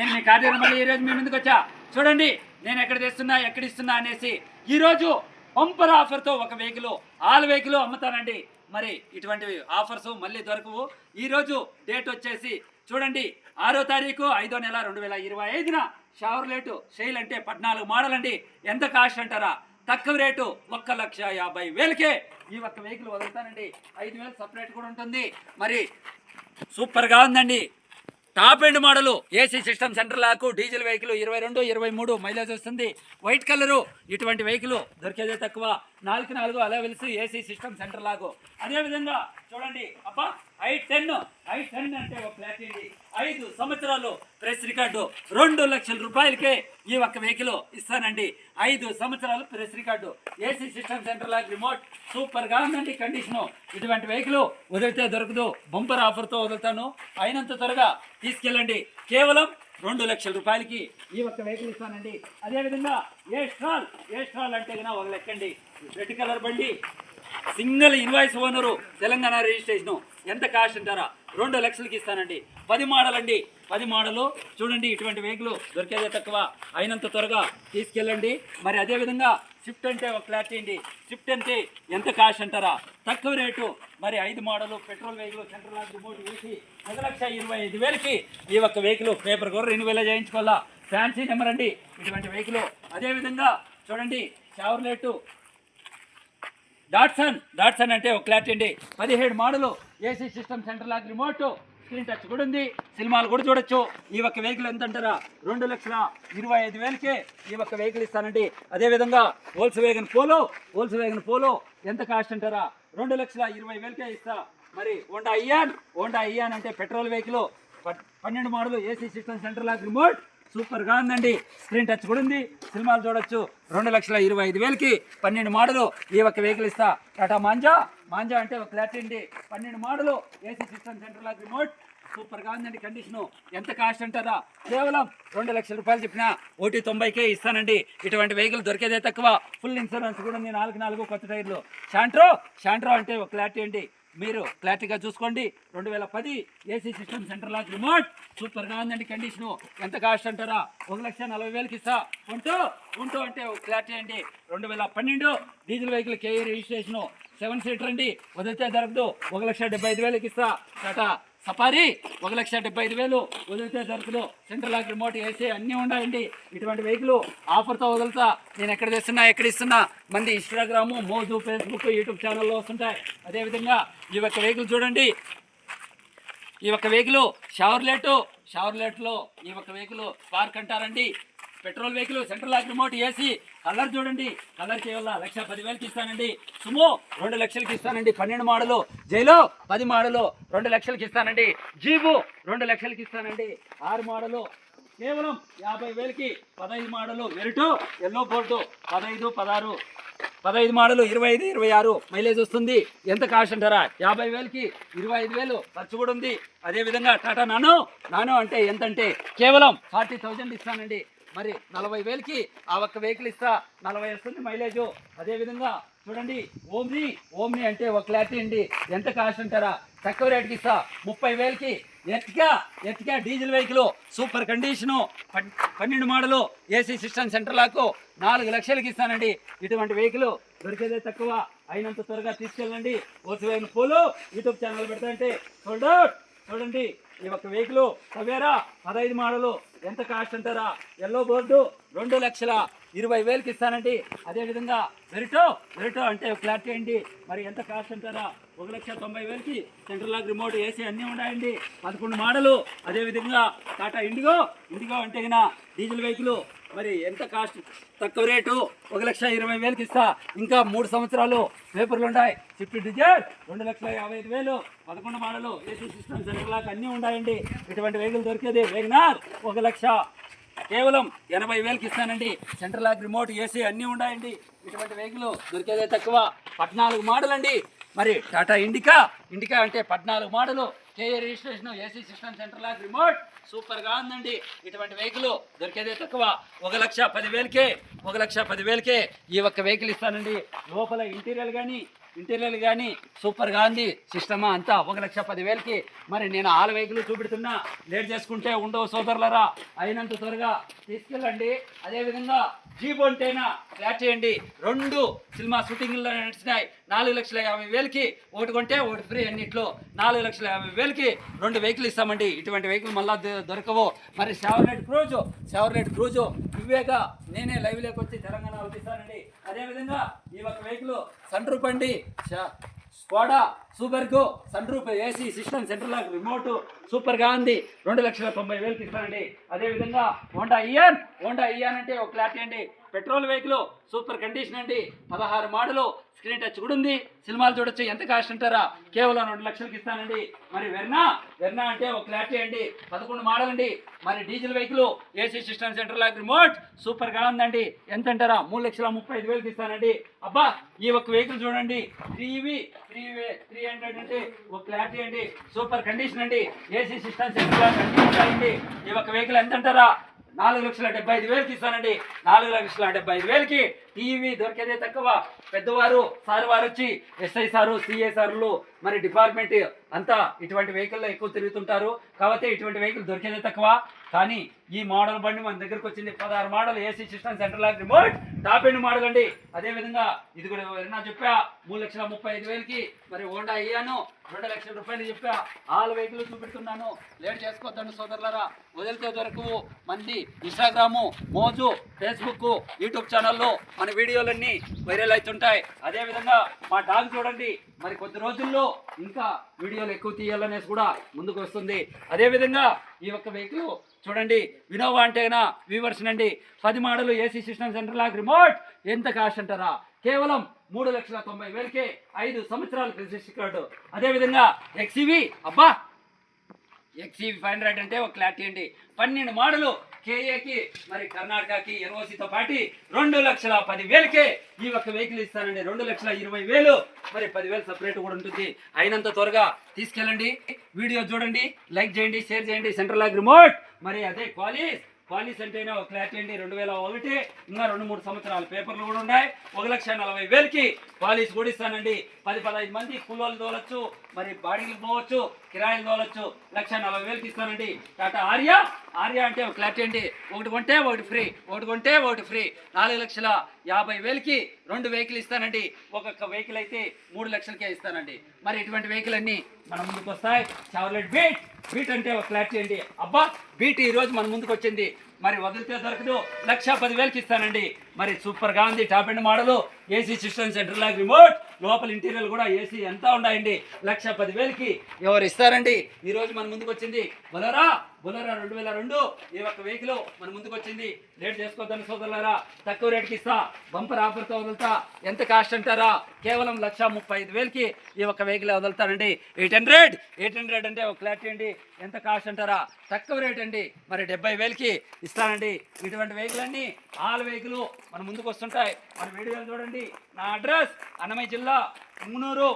నేను మీ కార్యాలయం మళ్ళీ ఈరోజు మీ ముందుకు వచ్చా? చూడండి నేను ఎక్కడ తెస్తున్నా ఎక్కడ ఇస్తున్నా అనేసి ఈరోజు పంపర్ ఆఫర్తో ఒక వెహికల్ ఆల్ వెహికల్ అమ్ముతానండి. మరి ఇటువంటి ఆఫర్స్ మళ్ళీ దొరకవు. ఈరోజు డేట్ వచ్చేసి చూడండి ఆరో తారీఖు ఐదో నెల రెండు వేల ఇరవై ఐదున షవర్లేటు సెయిల్ అంటే పద్నాలుగు మోడల్ అండి ఎంత కాస్ట్ అంటారా? తక్కువ రేటు ఒక్క లక్ష యాభై వేలకే ఈ ఒక్క వెహికల్ వదులుతానండి. ఐదు వేలు సపరేట్ కూడా ఉంటుంది. మరి సూపర్గా ఉందండి. Top end model AC system centre lock diesel vehicle ఇరవై రెండు ఇరవై మూడు మైలేజ్ వస్తుంది. వైట్ కలరు ఇటువంటి వెహికల్ దొరికేదే తక్కువ. నాలుగు నాలుగు అలా వెలుసు ఏసీ సిస్టమ్ సెంటర్ లాగు అదేవిధంగా చూడండి అబ్బా ఐ టెన్ ఐ టెన్ అంటే ఒక ఫ్లాట్ అండి ఐదు సంవత్సరాలు ప్రెస్ రికార్డు రెండు లక్షల రూపాయలకే ఈ ఒక్క వెహికల్ ఇస్తానండి. ఐదు సంవత్సరాలు press record. AC system centre లాగా రిమోట్ సూపర్గా ఉందండి కండిషను. ఇటువంటి వెహికల్ వదిలితే దొరకదు. బంపర్ ఆఫర్తో వదులుతాను. అయినంత త్వరగా తీసుకెళ్ళండి. కేవలం రెండు లక్షల రూపాయలకి ఈ ఒక్క వెహికల్ ఇస్తానండి. అదేవిధంగా ఏ స్ట్రాల్ ఏ స్ట్రాల్ అంటే కన్నా ఒక లెక్కండి. రెడ్ కలర్ బండి single invoice owner Telangana registration. ఎంత కాస్ట్ అంటారా రెండు లక్షలకి ఇస్తానండి. పది మోడల్ అండి పది మోడలు చూడండి ఇటువంటి వెహికల్ దొరికేదే తక్కువ. అయినంత త్వరగా తీసుకెళ్ళండి. మరి అదేవిధంగా షిఫ్ట్ అంటే ఒక క్లారిటీ అండి షిఫ్ట్ అంటే ఎంత కాస్ట్ అంటారా? తక్కువ రేటు. మరి ఐదు model petrol vehicle central lock remote వేసి ఒక లక్ష ఇరవై ఐదు వేలకి ఈ ఒక్క వెహికల్ పేపర్ కూడా రెండు వేల చేయించుకోవాలా? ఫ్యాన్సీ నెంబర్ అండి. ఇటువంటి వెహికల్ అదేవిధంగా చూడండి షవర్లేటు డాట్సన్ డాట్సన్ అంటే ఒక క్లారిటీ అండి పదిహేడు మోడలు ఏసీ సిస్టమ్ సెంటర్ లాగా రిమోట్ స్క్రీన్ టచ్ కూడా ఉంది. సినిమాలు కూడా చూడొచ్చు. ఈ ఒక్క వెహికల్ ఎంత అంటారా రెండు లక్షల ఇరవై ఐదు వేలకే ఈ ఒక్క వెహికల్ ఇస్తానండి. అదేవిధంగా Volkswagen Polo Volkswagen Polo ఎంత కాస్ట్ అంటారా? రెండు లక్షల ఇరవై వేలకే ఇస్తా. మరి హోండా ఇయాన్ హోండా ఇయాన్ అంటే పెట్రోల్ వెహికల్. పన్నెండు మోడల్ ఏసీ సిస్టమ్ సెంటర్ లాగా రిమోట్. సూపర్గా ఉందండి. స్క్రీన్ టచ్ కూడా ఉంది. సినిమాలు చూడొచ్చు. రెండు లక్షల ఇరవై ఐదు వేలకి పన్నెండు మోడలు ఈ ఒక్క వెహికల్ ఇస్తా. టాటా మాంజా మాంజా అంటే ఒక ఫ్లాట్ అండి పన్నెండు model AC system centre lock remote. సూపర్గా ఉందండి కండిషను ఎంత కాస్ట్ అంటారా కేవలం రెండు లక్షల రూపాయలు చెప్పిన ఓటీ తొంభైకే ఇస్తానండి. ఇటువంటి వెహికల్ దొరికేదే తక్కువ. ఫుల్ ఇన్సూరెన్స్ కూడా ఉంది నాలుగు నాలుగు కొత్త టైర్లు. షాంట్రో షాంట్రో అంటే ఒక క్లారిటీ అండి. మీరు క్లారిటీగా చూసుకోండి. రెండు వేల పది AC system centre lock remote. సూపర్గా ఉందండి కండిషను ఎంత కాస్ట్ అంటారా? ఒక లక్ష నలభై వేలకి ఇస్తా. ఉంటూ ఉంటూ అంటే ఒక క్లారిటీ అండి. రెండు వేల పన్నెండు diesel vehicle KA registration seven seater అండి. వదిలితే దొరకదు ఒక లక్ష డెబ్బై ఐదు వేలకి ఇస్తా. టాటా సఫారీ ఒక లక్ష డెబ్బై ఐదు వేలు వదిలితే దొరకదు సెంట్రల్ లాక్ రిమోట్ ఏసీ అన్నీ ఉన్నాయండి ఇటువంటి వెహికల్ ఆఫర్తో వదులుతా. నేను ఎక్కడ తెస్తున్నా ఎక్కడ ఇస్తున్నా? మంది ఇన్స్టాగ్రాము మోజు ఫేస్బుక్ యూట్యూబ్ ఛానల్లో వస్తుంటాయి. అదేవిధంగా ఈ యొక్క వెహికల్ చూడండి. ఈ యొక్క వెహికల్ షవర్లెట్ షవర్లెట్లో ఈ యొక్క వెహికల్ స్పార్క్ అంటారండి. Petrol vehicle central lock remote AC colour చూడండి. కలర్ కేవలం లక్ష పదివేలకి ఇస్తానండి. సుమో రెండు లక్షలకి ఇస్తానండి. పన్నెండు మోడలు. జైలో పది మోడలు. రెండు లక్షలకి ఇస్తానండి. జీబు రెండు లక్షలకి ఇస్తానండి. ఆరు మోడలు. కేవలం యాభై వేలకి పదహైదు మోడలు. వెరిటు yellow board. పదహైదు పదహారు. పదహైదు మోడలు. ఇరవై ఐదు ఇరవై ఆరు. మైలేజ్ వస్తుంది. ఎంత కాస్ట్ అంటారా? యాభై వేలకి ఇరవై ఐదు వేలు ఖర్చు కూడా ఉంది. అదేవిధంగా టాటా నానో. నానో అంటే ఎంత అంటే కేవలం ఫార్టీ థౌజండ్ ఇస్తానండి. మరి నలభై వేలకి ఆ ఒక్క వెహికల్ ఇస్తా. నలభై వస్తుంది మైలేజ్. అదేవిధంగా చూడండి ఓమ్ని ఓమ్ని అంటే ఒక క్లారిటీ అండి. ఎంత కాస్ట్ అంటారా? తక్కువ రేటుకి ఇస్తా. ముప్పై వేలకి Ertiga Ertiga diesel vehicle. Super condition. పన్నెండు model AC system centre lock నాలుగు లక్షలకి ఇస్తానండి. ఇటువంటి వెహికల్ దొరికేదే తక్కువ. అయినంత త్వరగా తీసుకెళ్ళండి. ఓసివైన పోలు యూట్యూబ్ ఛానల్ పెడతాంటే చూడ చూడండి ఈ ఒక్క వెహికల్ సవేరా పదహైదు మోడలు. ఎంత కాస్ట్ అంటారా? ఎల్లో బోర్డు రెండు లక్షల ఇరవై వేలకి ఇస్తానండి. అదేవిధంగా వెరిటో వెరిటో అంటే క్లారిటీ అండి మరి ఎంత కాస్ట్ అంటారా? ఒక లక్ష తొంభై వేలకి సెంట్రల్ లాక్ రిమోట్ ఏసీ అన్నీ ఉన్నాయండి. పదకొండు మోడలు. అదేవిధంగా టాటా ఇండిగో. ఇండిగో అంటే గిన డీజిల్ వెహికల్. మరి ఎంత కాస్ట్? తక్కువ రేటు ఒక లక్ష ఇరవై వేలకి ఇస్తా. ఇంకా మూడు సంవత్సరాలు పేపర్లు ఉన్నాయి స్విఫ్ట్ డిజైర్ రెండు లక్షల యాభై ఐదు వేలు. పదకొండు model. AC system centre lock అన్నీ ఉన్నాయండి ఇటువంటి వెహికల్ దొరికేది వేగనార్ ఒక లక్ష. కేవలం ఎనభై వేలకి ఇస్తానండి. సెంట్రల్ లాక్ రిమోట్ ఏసీ అన్నీ ఉన్నాయండి ఇటువంటి వెహికల్ దొరికేదే తక్కువ. పద్నాలుగు మోడల్ అండి మరి టాటా ఇండికా? ఇండికా అంటే పద్నాలుగు model. KA registration? AC system central of remote? సూపర్గా ఉందండి. ఇటువంటి వెహికల్ దొరికేదే తక్కువ. ఒక లక్ష పదివేలకే ఒక లక్ష పదివేలకే ఈ ఒక్క వెహికల్ ఇస్తానండి. లోపల ఇంటీరియర్ కానీ ఇంటీరియర్ కానీ సూపర్గా ఉంది. సిస్టమా అంతా ఒక లక్ష పదివేలకి. మరి నేను ఆల్ వెహికల్ చూపెడుతున్నా. లేట్ చేసుకుంటే ఉండవు సోదరులరా. అయినంత త్వరగా తీసుకెళ్ళండి. అదేవిధంగా జీప్ ఉంటేనా ఫ్లాట్ చేయండి. రెండు సినిమా షూటింగ్లో నడిచినాయి. నాలుగు లక్షల యాభై వేలకి ఒకటి కొంటే ఒకటి ఫ్రీ అన్నిట్లో. నాలుగు లక్షల యాభై వేలకి రెండు వెహికల్ ఇస్తామండి. ఇటువంటి వెహికల్ మళ్ళా దొరకవు. మరి షెవర్లెట్ క్రూజు షెవర్లెట్ క్రూజు ఇవేగా నేనే లైవ్లోకి వచ్చి తెలంగాణ పంపిస్తానండి అదేవిధంగా ఈ ఒక వెహికల్ సన్ రూప్ అండి Skoda సూపర్కు sun roof AC system central lock remote సూపర్గా ఉంది. రెండు లక్షల తొంభై వేలకి ఇస్తానండి అదేవిధంగా హోండా ఇయాన్ హోండా ఇయాన్ అంటే ఒక క్లారిటీ అండి. పెట్రోల్ వెహికల్ సూపర్ కండిషన్ అండి. పదహారు మోడలు స్క్రీన్ టచ్ కూడా ఉంది. సినిమాలు చూడొచ్చు. ఎంత కాస్ట్ అంటారా? కేవలం రెండు లక్షలకి ఇస్తానండి. మరి వెర్నా? వెర్నా అంటే ఒక క్లారిటీ అండి పదకొండు మోడల్ అండి మరి diesel vehicle AC system centre lock remote సూపర్గా ఉందండి. ఎంత అంటారా? మూడు లక్షల ముప్పై ఐదు వేలకి ఇస్తానండి. అబ్బా ఈ ఒక వెహికల్ చూడండి. త్రీవి త్రీ త్రీ హండ్రెడ్ అంటే ఒక క్లారిటీ అండి సూపర్ కండిషన్ అండి. ఏసీ సిస్టమ్ సెంటర్ లాక్ అండి ఈ ఒక్క వెహికల్ ఎంత అంటారా? నాలుగు లక్షల డెబ్బై ఐదు వేలకి ఇస్తానండి. నాలుగు లక్షల డెబ్బై ఐదు వేలకి టీవీ దొరికేదే తక్కువ. పెద్దవారు సార్ వారు వచ్చి ఎస్ఐ సారు సిఏ సార్లు మరి డిపార్ట్మెంట్ అంతా ఇటువంటి వెహికల్లో ఎక్కువ తిరుగుతుంటారు. కాబట్టి ఇటువంటి వెహికల్ దొరికేదే తక్కువ. కానీ ఈ మోడల్ బండి మన దగ్గరకు వచ్చింది. పదహారు model AC system centre lock remote. Top end model అండి. అదేవిధంగా ఇది కూడా ఎవరైనా చెప్పా మూడు లక్షల ముప్పై ఐదు వేలకి మరి హోండా అయ్యాను రెండు లక్షల రూపాయలు చెప్పా. All vehicle చూపెడుతున్నాను. లేట్ చేసుకోవద్దండి సోదరులరా. వదిలితే దొరకవు. మంది ఇన్స్టాగ్రాము మోజు ఫేస్బుక్ యూట్యూబ్ ఛానల్లో మన వీడియోలన్నీ వైరల్ అవుతుంటాయి. అదేవిధంగా మా డాగ్ చూడండి. మరి కొద్ది రోజుల్లో ఇంకా వీడియోలు ఎక్కువ తీయాలనేసి కూడా ముందుకు వస్తుంది. అదేవిధంగా ఈ యొక్క వెహికల్ చూడండి. వినోవా అంటేనా వ్యూవర్స్ నండి. పది మాడలు ఏసీ సిస్టమ్ సెంటర్ లాగా రిమోట్ ఎంత కాస్ట్ అంటారా? కేవలం మూడు లక్షల తొంభై వేలకే ఐదు సంవత్సరాల క్రెడిట్ కార్డు. అదేవిధంగా ఎక్సీవీ అబ్బా! ఎక్సీవీ ఫైవ్ హండ్రెడ్ అంటే ఒక క్లారిటీ అండి. పన్నెండు మోడలు కేఏకి మరి కర్ణాటకకి ఎన్ఓసితో పాటు రెండు లక్షల పదివేలకే ఈ ఒక్క వెహికల్ ఇస్తానండి. రెండు లక్షల ఇరవై వేలు. మరి పదివేలు సపరేట్ కూడా ఉంటుంది. అయినంత త్వరగా తీసుకెళ్ళండి. వీడియో చూడండి లైక్ చేయండి షేర్ చేయండి. సెంట్రల్ లాగ్ రిమోట్ మరి అదే క్వాలిస్ పాలిస్ అంటేనే ఒక క్లారిటీ అండి. రెండు వేల ఒకటి ఇంకా రెండు మూడు సంవత్సరాల పేపర్లు కూడా ఉన్నాయి. ఒక లక్ష నలభై వేలకి పాలిస్ కూడా ఇస్తానండి. పది పదహైదు మంది కూలోళ్ళు తోలొచ్చు మరి బాడీలు పోవచ్చు కిరాయిలు తోలొచ్చు లక్ష నలభై వేలకి ఇస్తానండి. టాటా ఆర్యా? ఆర్యా అంటే ఒక క్లారిటీ అండి. ఒకటి కొంటే ఒకటి ఫ్రీ. ఒకటి కొంటే ఒకటి ఫ్రీ. నాలుగు లక్షల యాభై వేలకి రెండు వెహికల్ ఇస్తానండి. ఒక్కొక్క వెహికల్ అయితే మూడు లక్షలకే ఇస్తానండి. మరి ఇటువంటి వెహికల్ అన్ని మన ముందుకు వస్తాయి. చావర్లెట్ బీట్ బీట్ అంటే ఒక క్లారిటీ అండి అబ్బా బీట్ ఈరోజు మన ముందుకు వచ్చింది. మరి వదిలితే దొరకదు. లక్ష పదివేలకి ఇస్తానండి. మరి సూపర్గా ఉంది top end model. AC system centre lock remote లోపల ఇంటీరియర్ కూడా ఏసీ ఎంత ఉన్నాయండి? లక్ష పదివేలకి ఎవరు ఇస్తారండి? ఈ రోజు మన ముందుకు వచ్చింది బొలరా బొలరా రెండు వేల రెండు. ఈ ఒక్క వెహికల్ మన ముందుకు వచ్చింది. రేట్ చేసుకోవద్దని సోదరులారా తక్కువ రేట్కి ఇస్తా. బంపర్ ఆఫర్తో వదులుతా. ఎంత కాస్ట్ అంటారా? కేవలం లక్ష ముప్పై ఐదు వేలకి ఈ ఒక్క వెహికల్ వదులుతానండి. ఎయిట్ హండ్రెడ్ ఎయిట్ హండ్రెడ్ అంటే ఒక క్లారిటీ అండి. ఎంత కాస్ట్ అంటారా? తక్కువ రేట్ అండి. మరి డెబ్బై వేలకి ఇస్తానండి. ఇటువంటి వెహికల్ అన్ని ఆల్ వెహికల్ మన ముందుకు వస్తుంటాయి. మన వీడియోలు చూడండి. నా అడ్రస్ అన్నమయ్య జిల్లా ఉంగునూరు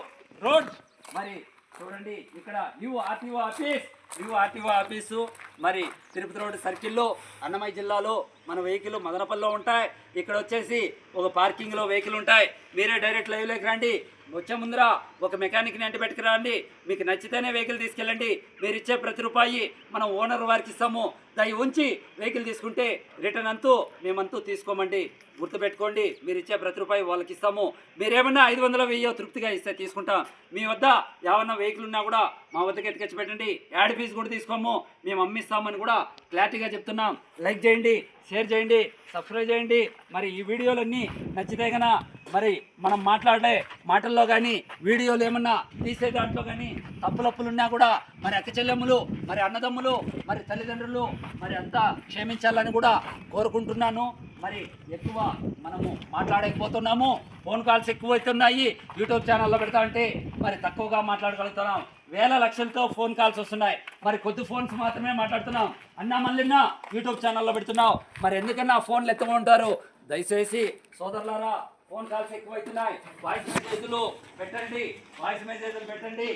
రోడ్. మరి చూడండి ఇక్కడ U RTO office. U RTO office మరి తిరుపతి రోడ్ సర్కిల్లో అన్నమయ్య జిల్లాలో మన వెహికల్ మదనపల్లిలో ఉంటాయి. ఇక్కడ వచ్చేసి ఒక పార్కింగ్లో వెహికల్ ఉంటాయి. మీరే డైరెక్ట్ లైవ్లోకి రండి. వచ్చే ముందర ఒక మెకానిక్ని అంటి పెట్టుకురండి మీకు నచ్చితేనే వెహికల్ తీసుకెళ్ళండి. మీరు ఇచ్చే ప్రతి రూపాయి మనం ఓనర్ వారికి ఇస్తాము. దయ ఉంచి వెహికల్ తీసుకుంటే రిటర్న్ అంతూ మేమంతూ తీసుకోమండి. గుర్తుపెట్టుకోండి మీరు ఇచ్చే ప్రతి రూపాయి వాళ్ళకి ఇస్తాము. మీరేమన్నా ఐదు వందల వెయ్యో తృప్తిగా ఇస్తే తీసుకుంటాం. మీ వద్ద ఏమన్నా వెహికల్ ఉన్నా కూడా మా వద్దకు ఎత్తుకొచ్చి పెట్టండి. యాడ్ ఫీజు కూడా తీసుకోము. మేము అమ్మిస్తామని కూడా క్లారిటీగా చెప్తున్నాం. లైక్ చేయండి షేర్ చేయండి సబ్స్క్రైబ్ చేయండి. మరి ఈ వీడియోలన్నీ నచ్చితే కన్నా మరి మనం మాట్లాడే మాటల్లో కానీ వీడియోలు ఏమన్నా తీసే దాంట్లో కానీ తప్పులప్పులు ఉన్నా కూడా మరి అక్క చెల్లెమ్మలు మరి అన్నదమ్ములు మరి తల్లిదండ్రులు మరి అంతా క్షమించాలని కూడా కోరుకుంటున్నాను. మరి ఎక్కువ మనము మాట్లాడకపోతున్నాము. ఫోన్ కాల్స్ ఎక్కువ అవుతున్నాయి యూట్యూబ్ ఛానల్లో పెడతా అంటే మరి తక్కువగా మాట్లాడగలుగుతున్నాం. వేల లక్షలతో ఫోన్ కాల్స్ వస్తున్నాయి. మరి కొద్ది ఫోన్స్ మాత్రమే మాట్లాడుతున్నాం. అన్నా మళ్ళీన్నా యూట్యూబ్ ఛానల్లో పెడుతున్నావు మరి ఎందుకన్నా ఫోన్లు ఎత్తుకుంటారు దయచేసి సోదరులారా ఫోన్ కాల్స్ ఎక్కువైతున్నాయి. వాయిస్ మెసేజ్లు పెట్టండి. వాయిస్ మెసేజ్లు పెట్టండి.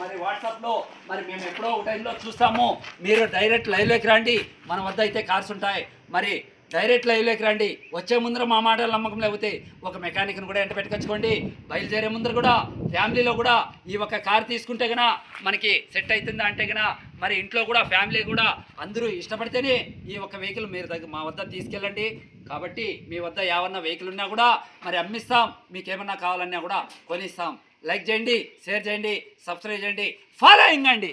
మరి వాట్సాప్లో మరి మేము ఎప్పుడో ఒక టైంలో చూస్తాము. మీరు డైరెక్ట్ లైవ్లోకి రండి. మన వద్ద అయితే కార్స్ ఉంటాయి. మరి డైరెక్ట్ లైవ్లోకి రండి. వచ్చే ముందర మా మాటలు నమ్మకం లేకపోతే ఒక మెకానిక్ని కూడా ఎంట పెట్టుకొచ్చుకోండి. బయలుదేరే ముందర కూడా ఫ్యామిలీలో కూడా ఈ ఒక కార్ తీసుకుంటే గన మనకి సెట్ అవుతుందా అంటే గన మరి ఇంట్లో కూడా ఫ్యామిలీ కూడా అందరూ ఇష్టపడితేనే ఈ ఒక వెహికల్ మీరు దగ్గర మా వద్ద తీసుకెళ్ళండి. కాబట్టి మీ వద్ద ఏమన్నా వెహికల్ ఉన్నా కూడా మరి అమ్మిస్తాం. మీకు ఏమన్నా కావాలన్నా కూడా కొనిస్తాం. లైక్ చేయండి షేర్ చేయండి సబ్స్క్రైబ్ చేయండి. ఫాలోయింగ్ అండి.